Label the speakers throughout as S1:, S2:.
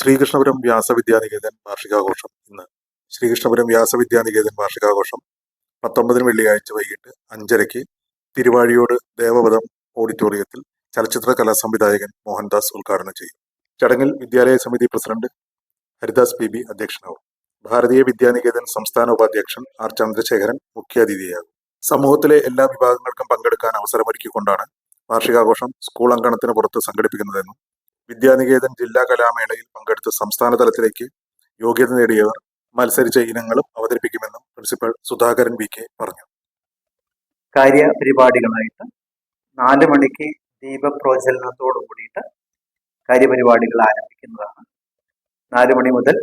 S1: ശ്രീകൃഷ്ണപുരം വ്യാസവിദ്യാനികേതൻ വാർഷികാഘോഷം ഇന്ന്. ശ്രീകൃഷ്ണപുരം വ്യാസവിദ്യാനികേതൻ വാർഷികാഘോഷം പത്തൊമ്പതിന് വെള്ളിയാഴ്ച വൈകിട്ട് അഞ്ചരയ്ക്ക് തിരുവാഴിയോട് ദേവപദം ഓഡിറ്റോറിയത്തിൽ ചലച്ചിത്ര കലാ സംവിധായകൻ മോഹൻദാസ് ഉദ്ഘാടനം ചെയ്യും. ചടങ്ങിൽ വിദ്യാലയ സമിതി പ്രസിഡന്റ് ഹരിദാസ് പി ബി അധ്യക്ഷനാവും. ഭാരതീയ വിദ്യാനികേതൻ സംസ്ഥാന ഉപാധ്യക്ഷൻ ആർ ചന്ദ്രശേഖരൻ മുഖ്യാതിഥിയാകും. സമൂഹത്തിലെ എല്ലാ വിഭാഗങ്ങൾക്കും പങ്കെടുക്കാൻ അവസരമൊരുക്കിക്കൊണ്ടാണ് വാർഷികാഘോഷം സ്കൂൾ അങ്കണത്തിന് പുറത്ത് സംഘടിപ്പിക്കുന്നതെന്നും വിദ്യാനികേതൻ ജില്ലാ കലാമേളയിൽ പങ്കെടുത്ത് സംസ്ഥാന തലത്തിലേക്ക് യോഗ്യത നേടിയവർ മത്സരിച്ച ഇനങ്ങളും അവതരിപ്പിക്കുമെന്നും പ്രിൻസിപ്പൽ സുധാകരൻ വി കെ പറഞ്ഞു.
S2: കാര്യപരിപാടികളായിട്ട് നാല് മണിക്ക് ദീപപ്രോജ്വലനത്തോടു കൂടിയിട്ട് കാര്യപരിപാടികൾ ആരംഭിക്കുന്നതാണ്. നാല് മണി മുതൽ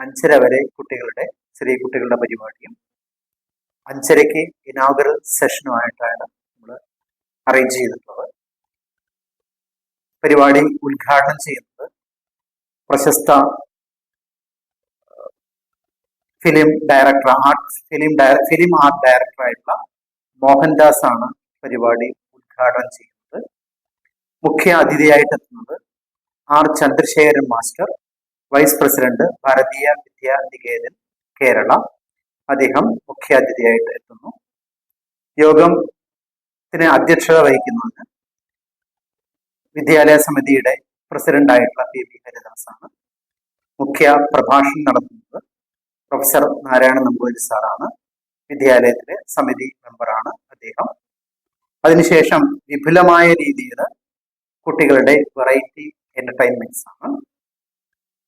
S2: അഞ്ചര വരെ കുട്ടികളുടെ ചെറിയ കുട്ടികളുടെ പരിപാടിയും അഞ്ചരയ്ക്ക് ഇനാഗ്രൽ സെഷനുമായിട്ടാണ് നമ്മൾ അറേഞ്ച് ചെയ്തിട്ടുള്ളത്. പരിപാടി ഉദ്ഘാടനം ചെയ്യുന്നത് പ്രശസ്ത film director art film film art ഡയറക്ടറായിട്ടുള്ള Mohandas ആണ് പരിപാടി ഉദ്ഘാടനം ചെയ്യുന്നത്. മുഖ്യ അതിഥിയായിട്ട് എത്തുന്നത് R Chandrasekharan master vice president Bharatiya Vidya Niketan Kerala. അദ്ദേഹം മുഖ്യാതിഥിയായിട്ട് എത്തുന്നു. യോഗത്തിന് അധ്യക്ഷത വഹിക്കുന്നത് വിദ്യാലയ സമിതിയുടെ പ്രസിഡന്റ് ആയിട്ടുള്ള പി ബി ഹരിദാസാണ്. മുഖ്യ പ്രഭാഷണം നടത്തുന്നത് പ്രൊഫസർ നാരായണ നമ്പൂരി സാറാണ്. വിദ്യാലയത്തിലെ സമിതി മെമ്പറാണ് അദ്ദേഹം. അതിനുശേഷം വിപുലമായ രീതിയിൽ കുട്ടികളുടെ വെറൈറ്റി എന്റർടൈൻമെന്റ്സ് ആണ്.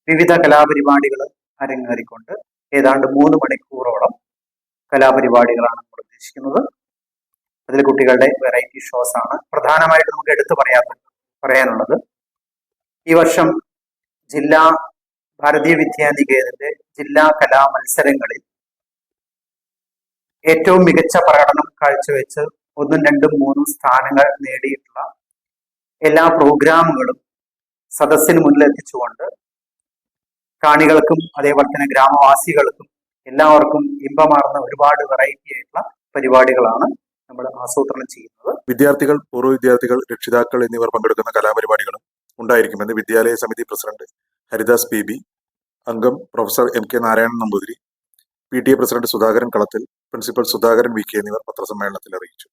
S2: വിവിധ കലാപരിപാടികൾ അരങ്ങേറിക്കൊണ്ട് ഏതാണ്ട് മൂന്ന് മണിക്കൂറോളം കലാപരിപാടികളാണ് നമ്മൾ ഉദ്ദേശിക്കുന്നത്. അതിൽ കുട്ടികളുടെ വെറൈറ്റി ഷോസ് ആണ്. പ്രധാനമായിട്ട് നമുക്ക് എടുത്തു പറയാത്ത പറയാനുള്ളത്. ഈ വർഷം ജില്ലാ ഭാരതീയ വിദ്യാനികേതന്റെ ജില്ലാ കലാ മത്സരങ്ങളിൽ ഏറ്റവും മികച്ച പ്രകടനം കാഴ്ചവെച്ച് ഒന്നും രണ്ടും മൂന്നും സ്ഥാനങ്ങൾ നേടിയിട്ടുള്ള എല്ലാ പ്രോഗ്രാമുകളും സദസ്സിന് മുന്നിലെത്തിച്ചുകൊണ്ട് കാണികൾക്കും അതേപോലെ തന്നെ ഗ്രാമവാസികൾക്കും എല്ലാവർക്കും ഇമ്പമാർന്ന ഒരുപാട് വെറൈറ്റി ആയിട്ടുള്ള പരിപാടികളാണ് നമ്മൾ ആസൂത്രണം ചെയ്യുന്നത്.
S1: വിദ്യാർത്ഥികൾ പൂർവ വിദ്യാർത്ഥികൾ രക്ഷിതാക്കൾ എന്നിവർ പങ്കെടുക്കുന്ന കലാപരിപാടികളും ഉണ്ടായിരിക്കുമെന്ന് വിദ്യാലയ സമിതി പ്രസിഡന്റ് ഹരിദാസ് പി ബി അംഗം professor M K Narayanan Namboothiri P T A president Sudhakaran Kalathil principal Sudhakaran V K എന്നിവർ പത്രസമ്മേളനത്തിൽ അറിയിച്ചു.